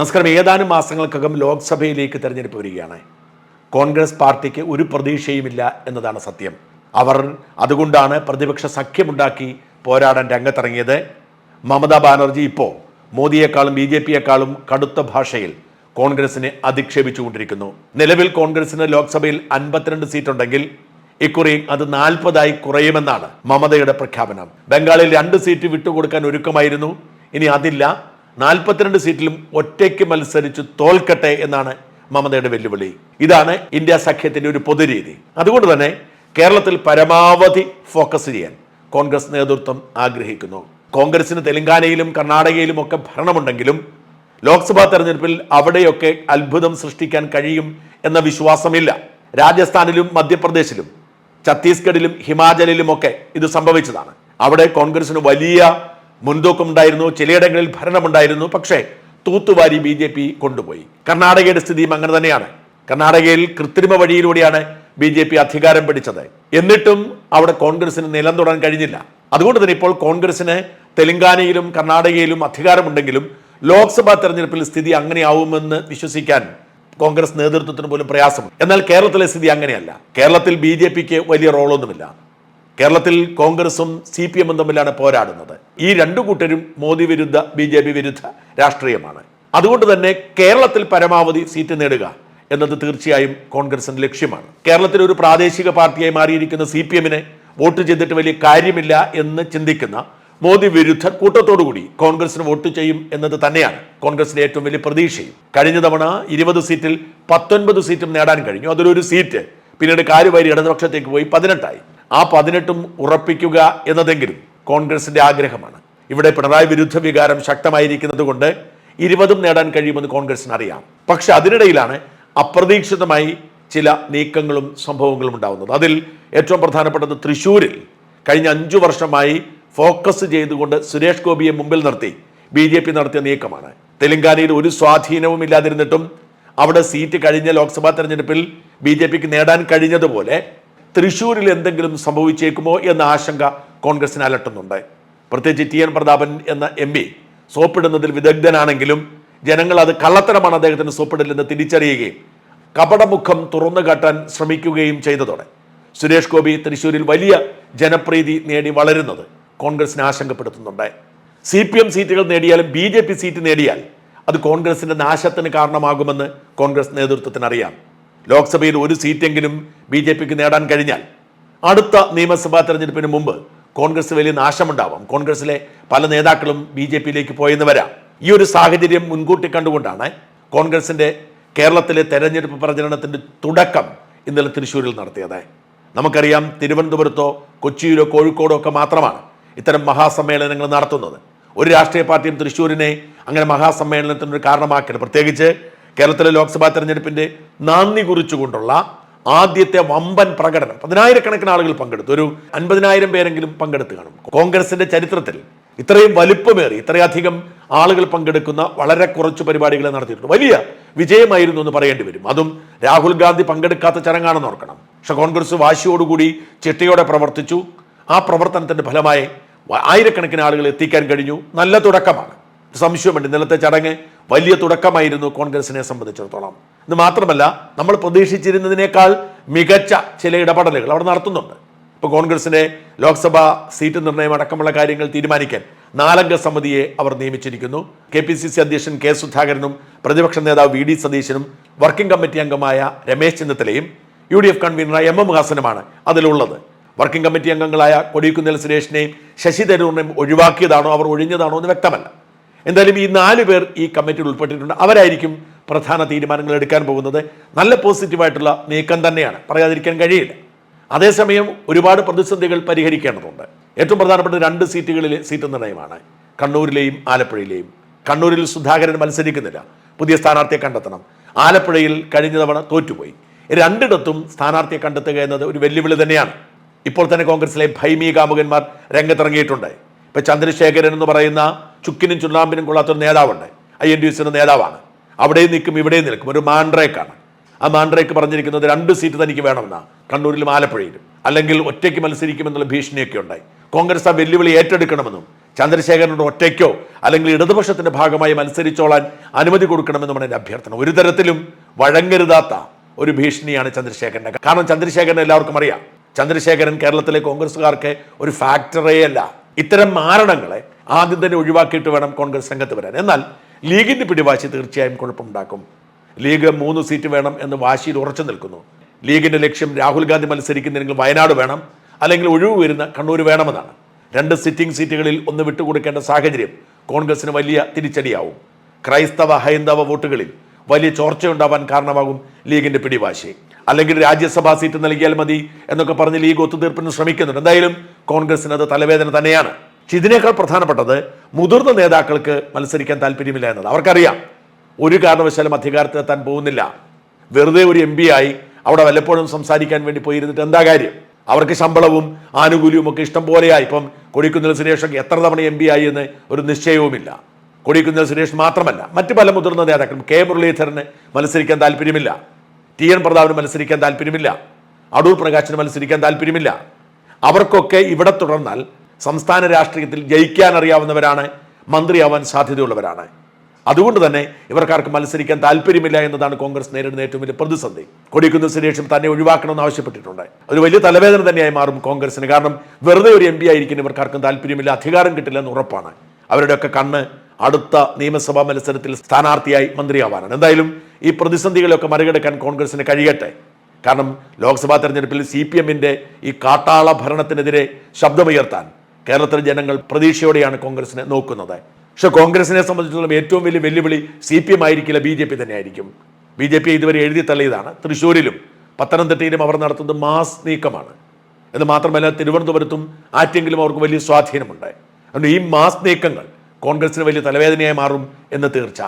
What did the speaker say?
നമസ്കാരം. ഏതാനും മാസങ്ങൾക്കകം ലോക്സഭയിലേക്ക് തിരഞ്ഞെടുപ്പ് വരികയാണ്. കോൺഗ്രസ് പാർട്ടിക്ക് ഒരു പ്രതീക്ഷയുമില്ല എന്നതാണ് സത്യം. അവർ അതുകൊണ്ടാണ് പ്രതിപക്ഷ സഖ്യമുണ്ടാക്കി പോരാടാൻ രംഗത്തിറങ്ങിയത്. മമതാ ബാനർജി ഇപ്പോൾ മോദിയേക്കാളും ബി ജെ പിയെക്കാളും കടുത്ത ഭാഷയിൽ കോൺഗ്രസിനെ അധിക്ഷേപിച്ചുകൊണ്ടിരിക്കുന്നു. നിലവിൽ കോൺഗ്രസിന് ലോക്സഭയിൽ അൻപത്തിരണ്ട് സീറ്റുണ്ടെങ്കിൽ ഇക്കുറി അത് നാൽപ്പതായി കുറയുമെന്നാണ് മമതയുടെ പ്രഖ്യാപനം. ബംഗാളിൽ രണ്ട് സീറ്റ് വിട്ടുകൊടുക്കാൻ ഒരുക്കമായിരുന്നു. ഇനി അതില്ല. നാൽപ്പത്തിരണ്ട് സീറ്റിലും ഒറ്റയ്ക്ക് മത്സരിച്ച് തോൽക്കട്ടെ എന്നാണ് മമതയുടെ വെല്ലുവിളി. ഇതാണ് ഇന്ത്യ സഖ്യത്തിന്റെ ഒരു പൊതുരീതി. അതുകൊണ്ട് തന്നെ കേരളത്തിൽ പരമാവധി ഫോക്കസ് ചെയ്യാൻ കോൺഗ്രസ് നേതൃത്വം ആഗ്രഹിക്കുന്നു. കോൺഗ്രസിന് തെലങ്കാനയിലും കർണാടകയിലും ഒക്കെ ഭരണമുണ്ടെങ്കിലും ലോക്സഭാ തെരഞ്ഞെടുപ്പിൽ അവിടെയൊക്കെ അത്ഭുതം സൃഷ്ടിക്കാൻ കഴിയും എന്ന വിശ്വാസമില്ല. രാജസ്ഥാനിലും മധ്യപ്രദേശിലും ഛത്തീസ്ഗഡിലും ഹിമാചലിലുമൊക്കെ ഇത് സംഭവിച്ചതാണ്. അവിടെ കോൺഗ്രസിന് വലിയ മുൻതൂക്കമുണ്ടായിരുന്നു ചിലയിടങ്ങളിൽ ഭരണമുണ്ടായിരുന്നു പക്ഷേ തൂത്തുവാരി ബി ജെ പി കൊണ്ടുപോയി. കർണാടകയുടെ സ്ഥിതിയും അങ്ങനെ തന്നെയാണ്. കർണാടകയിൽ കൃത്രിമ വഴിയിലൂടെയാണ് ബി ജെ പി അധികാരം പിടിച്ചത്. എന്നിട്ടും അവിടെ കോൺഗ്രസിന് നിലം തൊടാൻ കഴിഞ്ഞില്ല. അതുകൊണ്ട് തന്നെ ഇപ്പോൾ കോൺഗ്രസിന് തെലങ്കാനയിലും കർണാടകയിലും അധികാരമുണ്ടെങ്കിലും ലോക്സഭാ തെരഞ്ഞെടുപ്പിൽ സ്ഥിതി അങ്ങനെയാവുമെന്ന് വിശ്വസിക്കാൻ കോൺഗ്രസ് നേതൃത്വത്തിന് പോലും പ്രയാസമുണ്ട്. എന്നാൽ കേരളത്തിലെ സ്ഥിതി അങ്ങനെയല്ല. കേരളത്തിൽ ബി വലിയ റോളൊന്നുമില്ല. കേരളത്തിൽ കോൺഗ്രസും സി പി എമ്മും തമ്മിലാണ് പോരാടുന്നത്. ഈ രണ്ടു കൂട്ടരും മോദി വിരുദ്ധ ബി ജെ പി വിരുദ്ധ രാഷ്ട്രീയമാണ്. അതുകൊണ്ട് തന്നെ കേരളത്തിൽ പരമാവധി സീറ്റ് നേടുക എന്നത് തീർച്ചയായും കോൺഗ്രസിന്റെ ലക്ഷ്യമാണ്. കേരളത്തിൽ ഒരു പ്രാദേശിക പാർട്ടിയായി മാറിയിരിക്കുന്ന സി പി എമ്മിനെ വോട്ട് ചെയ്തിട്ട് വലിയ കാര്യമില്ല എന്ന് ചിന്തിക്കുന്ന മോദി വിരുദ്ധ കൂട്ടത്തോടുകൂടി കോൺഗ്രസിന് വോട്ട് ചെയ്യും എന്നത് തന്നെയാണ് കോൺഗ്രസിന്റെ ഏറ്റവും വലിയ പ്രതീക്ഷയും. കഴിഞ്ഞ തവണ ഇരുപത് സീറ്റിൽ പത്തൊൻപത് സീറ്റും നേടാൻ കഴിഞ്ഞു. അതിലൊരു സീറ്റ് പിന്നീട് കാര്യവാരി ഇടതുപക്ഷത്തേക്ക് പോയി പതിനെട്ടായി. ആ പതിനെട്ടും ഉറപ്പിക്കുക എന്നതെങ്കിലും കോൺഗ്രസിന്റെ ആഗ്രഹമാണ്. ഇവിടെ പിണറായി വിരുദ്ധ വികാരം ശക്തമായിരിക്കുന്നത് കൊണ്ട് ഇരുപതും നേടാൻ കഴിയുമെന്ന് കോൺഗ്രസിന് അറിയാം പക്ഷെ അതിനിടയിലാണ് അപ്രതീക്ഷിതമായി ചില നീക്കങ്ങളും സംഭവങ്ങളും ഉണ്ടാകുന്നത് അതിൽ ഏറ്റവും പ്രധാനപ്പെട്ടത് തൃശ്ശൂരിൽ കഴിഞ്ഞ അഞ്ചു വർഷമായി ഫോക്കസ് ചെയ്തുകൊണ്ട് സുരേഷ് ഗോപിയെ മുമ്പിൽ നിർത്തി ബി ജെ പി നടത്തിയ നീക്കമാണ്. തെലങ്കാനയിൽ ഒരു സ്വാധീനവും ഇല്ലാതിരുന്നിട്ടും അവിടെ സീറ്റ് കഴിഞ്ഞ ലോക്സഭാ തെരഞ്ഞെടുപ്പിൽ ബി ജെ പിക്ക് നേടാൻ കഴിഞ്ഞതുപോലെ തൃശ്ശൂരിൽ എന്തെങ്കിലും സംഭവിച്ചേക്കുമോ എന്ന ആശങ്ക കോൺഗ്രസിന് അലട്ടുന്നുണ്ട്. പ്രത്യേകിച്ച് ടി എൻ പ്രതാപൻ എന്ന എം പി സോപ്പിടുന്നതിൽ വിദഗ്ധനാണെങ്കിലും ജനങ്ങൾ അത് കള്ളത്തരമാണ് അദ്ദേഹത്തിന് സോപ്പിടില്ലെന്ന് തിരിച്ചറിയുകയും കപടമുഖം തുറന്നു കാട്ടാൻ ശ്രമിക്കുകയും ചെയ്തതോടെ സുരേഷ് ഗോപി തൃശ്ശൂരിൽ വലിയ ജനപ്രീതി നേടി വളരുന്നത് കോൺഗ്രസിനെ ആശങ്കപ്പെടുത്തുന്നുണ്ട്. സി പി എം സീറ്റുകൾ നേടിയാലും ബി ജെ പി സീറ്റ് നേടിയാൽ അത് കോൺഗ്രസിന്റെ നാശത്തിന് കാരണമാകുമെന്ന് കോൺഗ്രസ് നേതൃത്വത്തിന് അറിയാം ലോക്സഭയിൽ ഒരു സീറ്റെങ്കിലും ബി ജെ പിക്ക് നേടാൻ കഴിഞ്ഞാൽ അടുത്ത നിയമസഭാ തെരഞ്ഞെടുപ്പിന് മുമ്പ് കോൺഗ്രസ് വലിയ നാശമുണ്ടാവാം. കോൺഗ്രസിലെ പല നേതാക്കളും ബി ജെ പിയിലേക്ക് പോയെന്ന് വരാം. ഈ ഒരു സാഹചര്യം മുൻകൂട്ടി കണ്ടുകൊണ്ടാണ് കോൺഗ്രസിന്റെ കേരളത്തിലെ തെരഞ്ഞെടുപ്പ് പ്രചരണത്തിന്റെ തുടക്കം ഇന്നലെ തൃശ്ശൂരിൽ നടത്തിയത്. നമുക്കറിയാം തിരുവനന്തപുരത്തോ കൊച്ചിയിലോ കോഴിക്കോടോ ഒക്കെ മാത്രമാണ് ഇത്തരം മഹാസമ്മേളനങ്ങൾ നടത്തുന്നത്. ഒരു രാഷ്ട്രീയ പാർട്ടിയും തൃശ്ശൂരിനെ അങ്ങനെ മഹാസമ്മേളനത്തിനൊരു കാരണമാക്കരുത്. പ്രത്യേകിച്ച് കേരളത്തിലെ ലോക്സഭാ തെരഞ്ഞെടുപ്പിന്റെ നാന്ദി കുറിച്ചുകൊണ്ടുള്ള ആദ്യത്തെ വമ്പൻ പ്രകടനം. പതിനായിരക്കണക്കിന് ആളുകൾ പങ്കെടുത്തു. ഒരു അൻപതിനായിരം പേരെങ്കിലും പങ്കെടുത്ത് കാണും. കോൺഗ്രസിന്റെ ചരിത്രത്തിൽ ഇത്രയും വലുപ്പമേറി ഇത്രയധികം ആളുകൾ പങ്കെടുക്കുന്ന വളരെ കുറച്ച് പരിപാടികൾ നടത്തിയിട്ടുണ്ട്. വലിയ വിജയമായിരുന്നു എന്ന് പറയേണ്ടി വരും. അതും രാഹുൽ ഗാന്ധി പങ്കെടുക്കാത്ത ചടങ്ങാണെന്ന് ഓർക്കണം. പക്ഷെ കോൺഗ്രസ് വാശിയോടുകൂടി ചിട്ടയോടെ പ്രവർത്തിച്ചു. ആ പ്രവർത്തനത്തിന്റെ ഫലമായി ആയിരക്കണക്കിന് ആളുകൾ എത്തിക്കാൻ കഴിഞ്ഞു. നല്ല തുടക്കമാണ്. സംശയമുണ്ട് ഇന്നലത്തെ ചടങ്ങ് വലിയ തുടക്കമായിരുന്നു കോൺഗ്രസിനെ സംബന്ധിച്ചിടത്തോളം. ഇത് മാത്രമല്ല നമ്മൾ പ്രതീക്ഷിച്ചിരുന്നതിനേക്കാൾ മികച്ച ചില ഇടപെടലുകൾ അവിടെ നടത്തുന്നുണ്ട്. ഇപ്പോൾ കോൺഗ്രസിന്റെ ലോക്സഭാ സീറ്റ് നിർണയം അടക്കമുള്ള കാര്യങ്ങൾ തീരുമാനിക്കാൻ നാലംഗ സമിതിയെ അവർ നിയമിച്ചിരിക്കുന്നു. കെ പി സി സി അധ്യക്ഷൻ കെ സുധാകരനും പ്രതിപക്ഷ നേതാവ് വി ഡി സതീശനും വർക്കിംഗ് കമ്മിറ്റി അംഗമായ രമേശ് ചെന്നിത്തലയും യു ഡി എഫ് കൺവീനറായ എം എം ഹാസനുമാണ് അതിലുള്ളത്. വർക്കിംഗ് കമ്മിറ്റി അംഗങ്ങളായ കൊടിക്കുന്നിൽ സുരേഷിനെയും ശശി തരൂറിനെയും ഒഴിവാക്കിയതാണോ അവർ ഒഴിഞ്ഞതാണോ എന്ന് വ്യക്തമല്ല. എന്തായാലും ഈ നാല് പേർ ഈ കമ്മിറ്റിയിൽ ഉൾപ്പെട്ടിട്ടുണ്ട്. അവരായിരിക്കും പ്രധാന തീരുമാനങ്ങൾ എടുക്കാൻ പോകുന്നത്. നല്ല പോസിറ്റീവായിട്ടുള്ള നീക്കം തന്നെയാണ്. പറയാതിരിക്കാൻ കഴിയില്ല. അതേസമയം ഒരുപാട് പ്രതിസന്ധികൾ പരിഹരിക്കേണ്ടതുണ്ട്. ഏറ്റവും പ്രധാനപ്പെട്ട രണ്ട് സീറ്റുകളിലെ സീറ്റ് നിർണയമാണ് കണ്ണൂരിലെയും ആലപ്പുഴയിലെയും. കണ്ണൂരിൽ സുധാകരൻ മത്സരിക്കുന്നില്ല. പുതിയ സ്ഥാനാർത്ഥിയെ കണ്ടെത്തണം. ആലപ്പുഴയിൽ കഴിഞ്ഞ തവണ തോറ്റുപോയി. രണ്ടിടത്തും സ്ഥാനാർത്ഥിയെ കണ്ടെത്തുക എന്നത് ഒരു വെല്ലുവിളി തന്നെയാണ്. ഇപ്പോൾ തന്നെ കോൺഗ്രസിലെ ഭൈമി കാമുകന്മാർ രംഗത്തിറങ്ങിയിട്ടുണ്ട്. ഇപ്പം ചന്ദ്രശേഖരൻ എന്ന് പറയുന്ന ചുക്കിനും ചുണ്ണാമ്പിനും കൊള്ളാത്തൊരു നേതാവുണ്ട്. ഐ എൻ ഡി എസിന്റെ നേതാവാണ്. അവിടെയും നിൽക്കും ഇവിടെയും നിൽക്കും. ഒരു മാൻഡ്രേക്കാണ്. ആ മാൻഡ്രേക്ക് പറഞ്ഞിരിക്കുന്നത് രണ്ട് സീറ്റ് തനിക്ക് വേണമെന്നാണ് കണ്ണൂരിലും ആലപ്പുഴയിലും. അല്ലെങ്കിൽ ഒറ്റയ്ക്ക് മത്സരിക്കുമെന്നുള്ള ഭീഷണിയൊക്കെ ഉണ്ടായി. കോൺഗ്രസ് ആ വെല്ലുവിളി ഏറ്റെടുക്കണമെന്നും ചന്ദ്രശേഖരനോട് ഒറ്റയ്ക്കോ അല്ലെങ്കിൽ ഇടതുപക്ഷത്തിന്റെ ഭാഗമായി മത്സരിച്ചോളാൻ അനുമതി കൊടുക്കണമെന്നുമാണ് എന്റെ അഭ്യർത്ഥന. ഒരു തരത്തിലും വഴങ്ങരുതാത്ത ഒരു ഭീഷണിയാണ് ചന്ദ്രശേഖരന്റെ. കാരണം ചന്ദ്രശേഖരൻ എല്ലാവർക്കും അറിയാം. ചന്ദ്രശേഖരൻ കേരളത്തിലെ കോൺഗ്രസ്സുകാർക്ക് ഒരു ഫാക്ടറേ അല്ല. ഇത്തരം മാരണങ്ങളെ ആദ്യം തന്നെ ഒഴിവാക്കിയിട്ട് വേണം കോൺഗ്രസ് രംഗത്ത് വരാൻ. എന്നാൽ ലീഗിന്റെ പിടിവാശി തീർച്ചയായും കുഴപ്പമുണ്ടാക്കും. ലീഗ് മൂന്ന് സീറ്റ് വേണം എന്ന് വാശിയിൽ ഉറച്ചു നിൽക്കുന്നു. ലീഗിന്റെ ലക്ഷ്യം രാഹുൽ ഗാന്ധി മത്സരിക്കുന്നെങ്കിൽ വയനാട് വേണം അല്ലെങ്കിൽ ഒഴിവ് വരുന്ന കണ്ണൂർ വേണമെന്നാണ്. രണ്ട് സിറ്റിംഗ് സീറ്റുകളിൽ ഒന്ന് വിട്ടുകൊടുക്കേണ്ട സാഹചര്യം കോൺഗ്രസിന് വലിയ തിരിച്ചടിയാവും. ക്രൈസ്തവ ഹൈന്ദവ വോട്ടുകളിൽ വലിയ ചോർച്ചയുണ്ടാവാൻ കാരണമാകും ലീഗിന്റെ പിടിവാശി. അല്ലെങ്കിൽ രാജ്യസഭാ സീറ്റ് നൽകിയാൽ മതി എന്നൊക്കെ പറഞ്ഞ് ലീഗ് ഒത്തുതീർപ്പിന് ശ്രമിക്കുന്നുണ്ട്. എന്തായാലും കോൺഗ്രസിന് അത് തലവേദന തന്നെയാണ്. പക്ഷെ ഇതിനേക്കാൾ പ്രധാനപ്പെട്ടത് മുതിർന്ന നേതാക്കൾക്ക് മത്സരിക്കാൻ താല്പര്യമില്ല എന്നത്. അവർക്കറിയാം ഒരു കാരണവശാലും അധികാരത്തിലെത്താൻ പോകുന്നില്ല. വെറുതെ ഒരു എം ആയി അവിടെ വല്ലപ്പോഴും സംസാരിക്കാൻ വേണ്ടി പോയിരുന്നിട്ട് എന്താ കാര്യം? അവർക്ക് ശമ്പളവും ആനുകൂല്യവും ഒക്കെ ഇഷ്ടം പോലെയായി. ഇപ്പം കൊടിക്കുന്നിൽ സുരേഷൊക്കെ എത്ര തവണ എം ആയി എന്ന് ഒരു നിശ്ചയവുമില്ല. കൊടിക്കുന്നിൽ സുരേഷ് മാത്രമല്ല മറ്റു പല മുതിർന്ന നേതാക്കളും കെ മുരളീധരന് മത്സരിക്കാൻ താല്പര്യമില്ല. ടി എൻ പ്രതാപിന് മത്സരിക്കാൻ താല്പര്യമില്ല. അടൂർ പ്രകാശിന് മത്സരിക്കാൻ താല്പര്യമില്ല. അവർക്കൊക്കെ ഇവിടെ തുടർന്നാൽ സംസ്ഥാന രാഷ്ട്രീയത്തിൽ ജയിക്കാൻ അറിയാവുന്നവരാണ് മന്ത്രിയാവാൻ സാധ്യതയുള്ളവരാണ്. അതുകൊണ്ട് തന്നെ ഇവർക്കാർക്ക് മത്സരിക്കാൻ താല്പര്യമില്ല എന്നതാണ് കോൺഗ്രസ് നേരിടുന്ന ഏറ്റവും വലിയ പ്രതിസന്ധി. കൊടിക്കുന്ന് സുരേഷും തന്നെ ഒഴിവാക്കണമെന്ന് ആവശ്യപ്പെട്ടിട്ടുണ്ട്. ഒരു വലിയ തലവേദന തന്നെയായി മാറും കോൺഗ്രസിന്. കാരണം വെറുതെ ഒരു എം പി ആയിരിക്കും ഇവർക്കാർക്കും താല്പര്യമില്ല അധികാരം കിട്ടില്ലെന്ന് ഉറപ്പാണ്. അവരുടെയൊക്കെ കണ്ണ് അടുത്ത നിയമസഭാ മത്സരത്തിൽ സ്ഥാനാർത്ഥിയായി മന്ത്രിയാവാനാണ് എന്തായാലും ഈ പ്രതിസന്ധികളെയൊക്കെ മറികടക്കാൻ കോൺഗ്രസിന് കഴിയട്ടെ. കാരണം ലോക്സഭാ തെരഞ്ഞെടുപ്പിൽ സി പി എമ്മിന്റെ ഈ കാട്ടാള ഭരണത്തിനെതിരെ ശബ്ദമുയർത്താൻ കേരളത്തിലെ ജനങ്ങൾ പ്രതീക്ഷയോടെയാണ് കോൺഗ്രസിനെ നോക്കുന്നത്. പക്ഷെ കോൺഗ്രസിനെ സംബന്ധിച്ചിടത്തോളം ഏറ്റവും വലിയ വെല്ലുവിളി സി പി എം ആയിരിക്കില്ല ബി ജെ പി തന്നെയായിരിക്കും. ബി ജെ പി ഇതുവരെ എഴുതി തള്ളിയതാണ്. തൃശ്ശൂരിലും പത്തനംതിട്ടയിലും അവർ നടത്തുന്നത് മാസ് നീക്കമാണ്. എന്ന് മാത്രമല്ല തിരുവനന്തപുരത്തും ആറ്റെങ്കിലും അവർക്ക് വലിയ സ്വാധീനമുണ്ട്. അതുകൊണ്ട് ഈ മാസ് നീക്കങ്ങൾ കോൺഗ്രസിന് വലിയ തലവേദനയായി മാറും എന്ന് തീർച്ച.